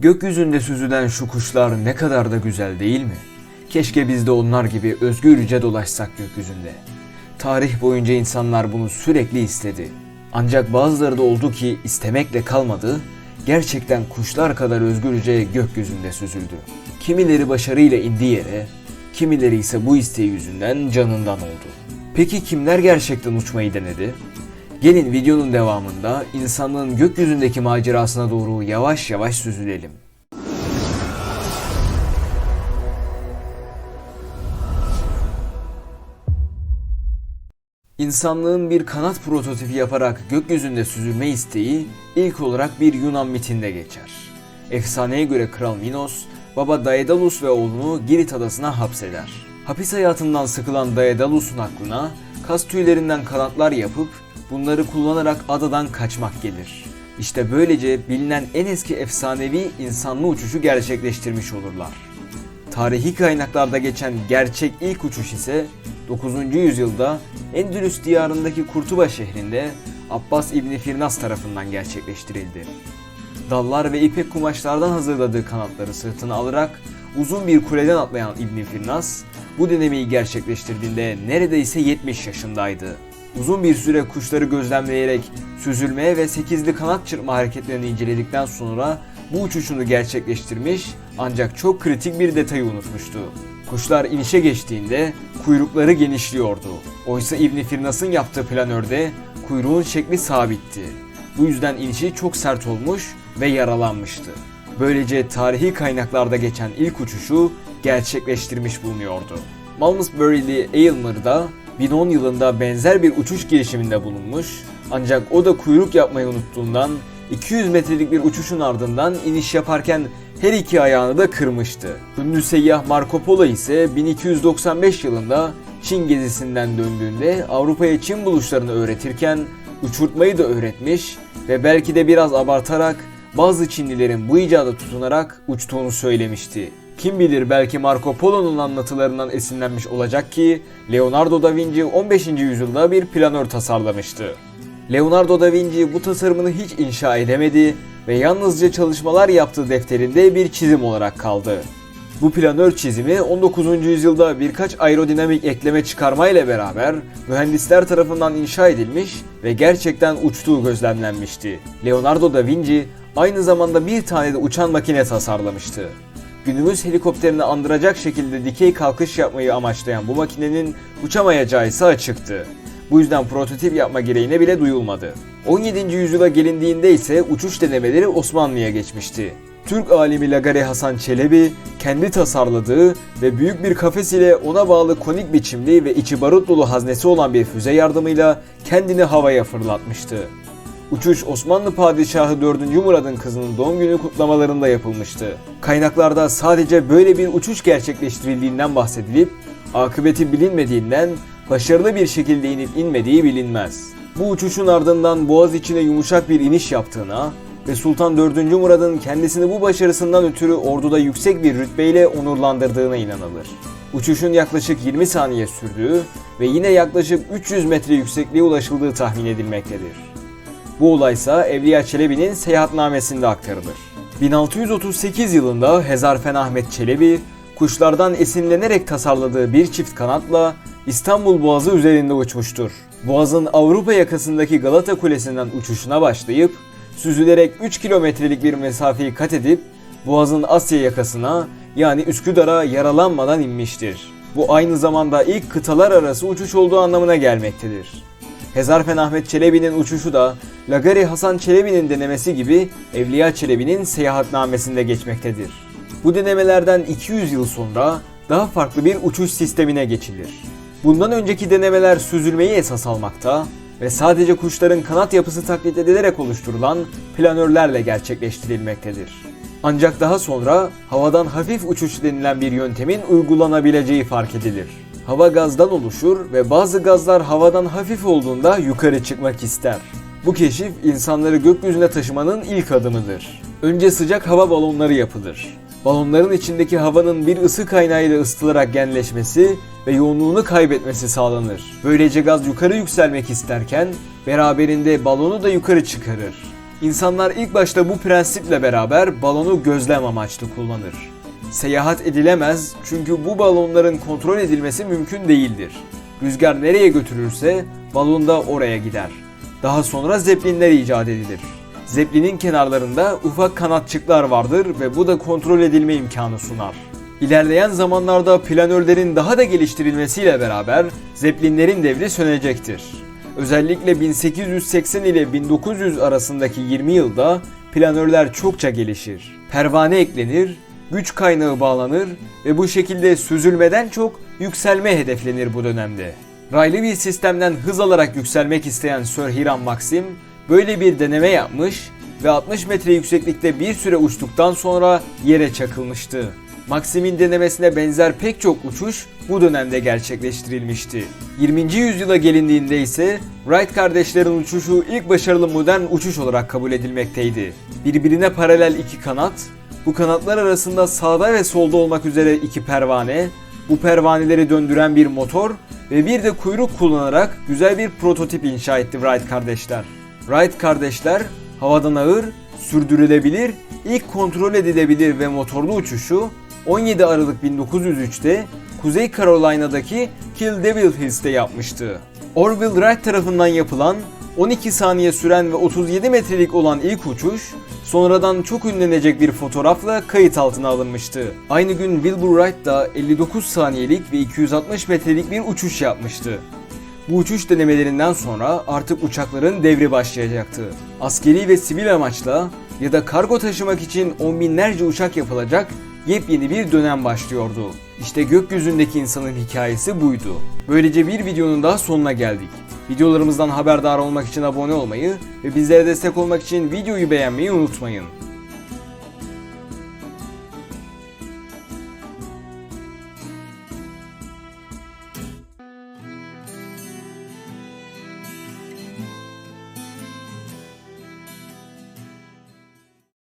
Gökyüzünde süzülen şu kuşlar ne kadar da güzel değil mi? Keşke biz de onlar gibi özgürce dolaşsak gökyüzünde. Tarih boyunca insanlar bunu sürekli istedi. Ancak bazıları da oldu ki istemekle kalmadı, gerçekten kuşlar kadar özgürce gökyüzünde süzüldü. Kimileri başarıyla indi yere, kimileri ise bu isteği yüzünden canından oldu. Peki kimler gerçekten uçmayı denedi? Gelin videonun devamında insanlığın gökyüzündeki macerasına doğru yavaş yavaş süzülelim. İnsanlığın bir kanat prototipi yaparak gökyüzünde süzülme isteği ilk olarak bir Yunan mitinde geçer. Efsaneye göre Kral Minos, baba Daedalus ve oğlunu Girit adasına hapseder. Hapis hayatından sıkılan Daedalus'un aklına kas tüylerinden kanatlar yapıp bunları kullanarak adadan kaçmak gelir. İşte böylece bilinen en eski efsanevi insanlı uçuşu gerçekleştirmiş olurlar. Tarihi kaynaklarda geçen gerçek ilk uçuş ise 9. yüzyılda Endülüs diyarındaki Kurtuba şehrinde Abbas İbni Firnas tarafından gerçekleştirildi. Dallar ve ipek kumaşlardan hazırladığı kanatları sırtına alarak uzun bir kuleden atlayan İbni Firnas bu denemeyi gerçekleştirdiğinde neredeyse 70 yaşındaydı. Uzun bir süre kuşları gözlemleyerek süzülmeye ve sekizli kanat çırpma hareketlerini inceledikten sonra bu uçuşunu gerçekleştirmiş ancak çok kritik bir detayı unutmuştu. Kuşlar inişe geçtiğinde kuyrukları genişliyordu. Oysa İbn Firnas'ın yaptığı planörde kuyruğun şekli sabitti. Bu yüzden inişi çok sert olmuş ve yaralanmıştı. Böylece tarihi kaynaklarda geçen ilk uçuşu gerçekleştirmiş bulunuyordu. Malmesbury'li Aylmer da 1010 yılında benzer bir uçuş girişiminde bulunmuş ancak o da kuyruk yapmayı unuttuğundan 200 metrelik bir uçuşun ardından iniş yaparken her iki ayağını da kırmıştı. Ünlü seyyah Marco Polo ise 1295 yılında Çin gezisinden döndüğünde Avrupa'ya Çin buluşlarını öğretirken uçurtmayı da öğretmiş ve belki de biraz abartarak bazı Çinlilerin bu icada tutunarak uçtuğunu söylemişti. Kim bilir belki Marco Polo'nun anlatılarından esinlenmiş olacak ki Leonardo da Vinci 15. yüzyılda bir planör tasarlamıştı. Leonardo da Vinci bu tasarımını hiç inşa edemedi ve yalnızca çalışmalar yaptığı defterinde bir çizim olarak kaldı. Bu planör çizimi 19. yüzyılda birkaç aerodinamik ekleme çıkarma ile beraber mühendisler tarafından inşa edilmiş ve gerçekten uçtuğu gözlemlenmişti. Leonardo da Vinci aynı zamanda bir tane de uçan makine tasarlamıştı. Günümüz helikopterini andıracak şekilde dikey kalkış yapmayı amaçlayan bu makinenin uçamayacağı ise açıktı. Bu yüzden prototip yapma gereğine bile duyulmadı. 17. yüzyıla gelindiğinde ise uçuş denemeleri Osmanlı'ya geçmişti. Türk alimi Lagare Hasan Çelebi kendi tasarladığı ve büyük bir kafes ile ona bağlı konik biçimli ve içi barut dolu haznesi olan bir füze yardımıyla kendini havaya fırlatmıştı. Uçuş Osmanlı Padişahı 4. Murad'ın kızının doğum günü kutlamalarında yapılmıştı. Kaynaklarda sadece böyle bir uçuş gerçekleştirildiğinden bahsedilip akıbeti bilinmediğinden başarılı bir şekilde inip inmediği bilinmez. Bu uçuşun ardından Boğaz içine yumuşak bir iniş yaptığına ve Sultan 4. Murad'ın kendisini bu başarısından ötürü orduda yüksek bir rütbeyle onurlandırdığına inanılır. Uçuşun yaklaşık 20 saniye sürdüğü ve yine yaklaşık 300 metre yüksekliğe ulaşıldığı tahmin edilmektedir. Bu olaysa Evliya Çelebi'nin seyahatnamesinde aktarılır. 1638 yılında Hezarfen Ahmet Çelebi, kuşlardan esinlenerek tasarladığı bir çift kanatla İstanbul Boğazı üzerinde uçmuştur. Boğaz'ın Avrupa yakasındaki Galata Kulesi'nden uçuşuna başlayıp süzülerek 3 kilometrelik bir mesafeyi kat edip Boğaz'ın Asya yakasına yani Üsküdar'a yaralanmadan inmiştir. Bu aynı zamanda ilk kıtalar arası uçuş olduğu anlamına gelmektedir. Hezarfen Ahmet Çelebi'nin uçuşu da Lagari Hasan Çelebi'nin denemesi gibi Evliya Çelebi'nin seyahatnamesinde geçmektedir. Bu denemelerden 200 yıl sonra daha farklı bir uçuş sistemine geçilir. Bundan önceki denemeler süzülmeyi esas almakta ve sadece kuşların kanat yapısı taklit edilerek oluşturulan planörlerle gerçekleştirilmektedir. Ancak daha sonra havadan hafif uçuş denilen bir yöntemin uygulanabileceği fark edilir. Hava gazdan oluşur ve bazı gazlar havadan hafif olduğunda yukarı çıkmak ister. Bu keşif insanları gökyüzüne taşımanın ilk adımıdır. Önce sıcak hava balonları yapılır. Balonların içindeki havanın bir ısı kaynağıyla ısıtılarak genleşmesi ve yoğunluğunu kaybetmesi sağlanır. Böylece gaz yukarı yükselmek isterken beraberinde balonu da yukarı çıkarır. İnsanlar ilk başta bu prensiple beraber balonu gözlem amaçlı kullanır. Seyahat edilemez çünkü bu balonların kontrol edilmesi mümkün değildir. Rüzgar nereye götürürse balon da oraya gider. Daha sonra zeplinler icat edilir. Zeplinin kenarlarında ufak kanatçıklar vardır ve bu da kontrol edilme imkanı sunar. İlerleyen zamanlarda planörlerin daha da geliştirilmesiyle beraber zeplinlerin devri sönecektir. Özellikle 1880 ile 1900 arasındaki 20 yılda planörler çokça gelişir. Pervane eklenir, güç kaynağı bağlanır ve bu şekilde süzülmeden çok yükselme hedeflenir bu dönemde. Raylı bir sistemden hız alarak yükselmek isteyen Sir Hiram Maxim böyle bir deneme yapmış ve 60 metre yükseklikte bir süre uçtuktan sonra yere çakılmıştı. Maxim'in denemesine benzer pek çok uçuş bu dönemde gerçekleştirilmişti. 20. yüzyıla gelindiğinde ise Wright kardeşlerin uçuşu ilk başarılı modern uçuş olarak kabul edilmekteydi. Birbirine paralel iki kanat, bu kanatlar arasında sağda ve solda olmak üzere iki pervane, bu pervaneleri döndüren bir motor ve bir de kuyruk kullanarak güzel bir prototip inşa etti Wright kardeşler. Wright kardeşler havadan ağır, sürdürülebilir, ilk kontrol edilebilir ve motorlu uçuşu 17 Aralık 1903'te Kuzey Carolina'daki Kill Devil Hills'te yapmıştı. Orville Wright tarafından yapılan 12 saniye süren ve 37 metrelik olan ilk uçuş sonradan çok ünlenecek bir fotoğrafla kayıt altına alınmıştı. Aynı gün Wilbur Wright da 59 saniyelik ve 260 metrelik bir uçuş yapmıştı. Bu uçuş denemelerinden sonra artık uçakların devri başlayacaktı. Askeri ve sivil amaçla ya da kargo taşımak için on binlerce uçak yapılacak yepyeni bir dönem başlıyordu. İşte gökyüzündeki insanın hikayesi buydu. Böylece bir videonun daha sonuna geldik. Videolarımızdan haberdar olmak için abone olmayı ve bizlere destek olmak için videoyu beğenmeyi unutmayın.